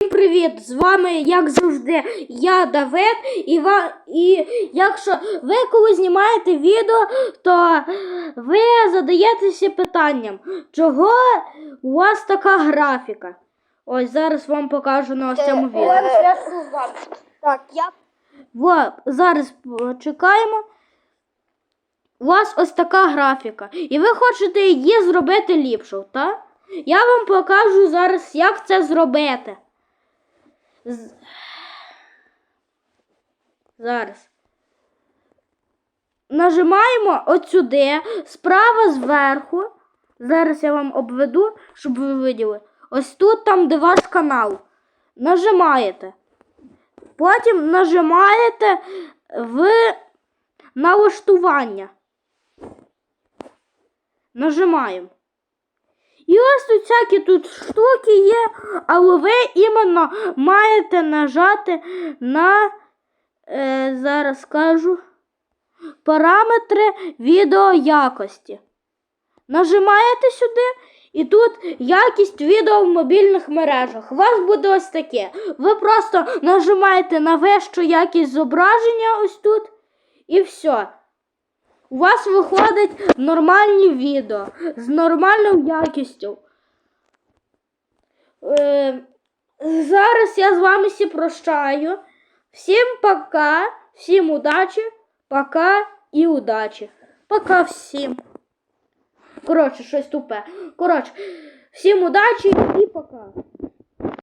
Всім привіт! З вами, як завжди, я Давид. І, ва... і якщо ви коли знімаєте відео, то ви задаєтеся питанням, чого у вас така графіка? Ось зараз вам покажу на ось цьому відео. Так, я Во, зараз чекаємо. У вас ось така графіка. І ви хочете її зробити ліпшу, так? Я вам покажу зараз, як це зробити. Зараз. Нажимаємо от сюди, справа зверху. Зараз я вам обведу, щоб ви виділи. Ось тут, там, де ваш канал. Нажимаєте. Потім нажимаєте в налаштування. Нажимаємо. І ось тут всякі тут штуки є, але ви іменно маєте нажати на, е, зараз скажу, параметри відеоякості. Нажимаєте сюди, і тут якість відео в мобільних мережах. У вас буде ось таке. Ви просто нажимаєте на вищу якість зображення ось тут, і все. У вас виходить нормальні відео з нормальною якістю. Е, зараз я з вами всі прощаю. Всім пока, всім удачі, пока і удачі. Пока всім. Коротше, щось тупе. Коротше, всім удачі і пока.